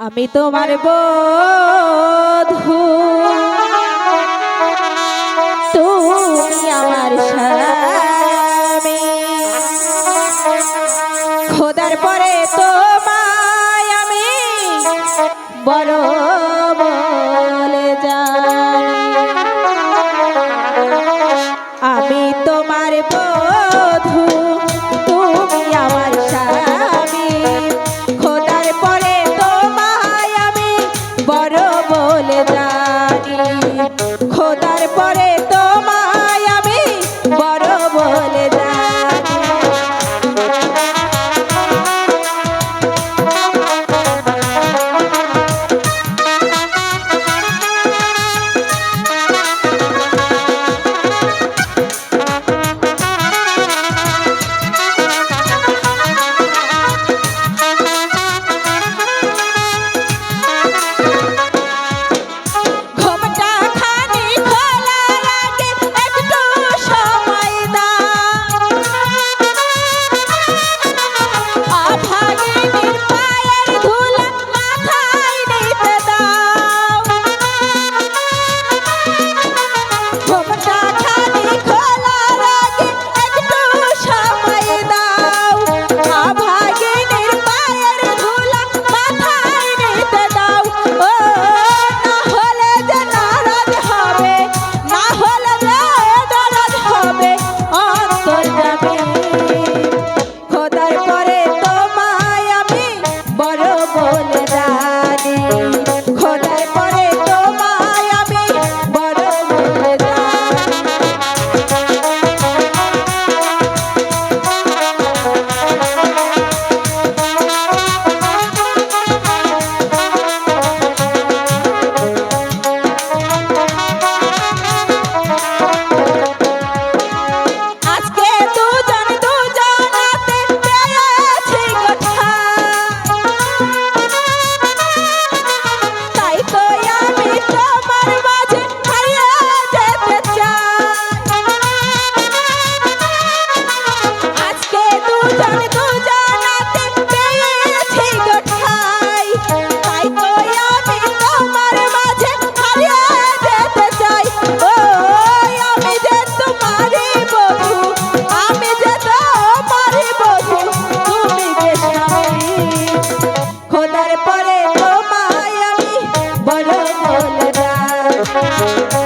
আমি তোমার বধু। তুমি আমার স্বামী। খোদার পরে তোমায় আমি বড় Música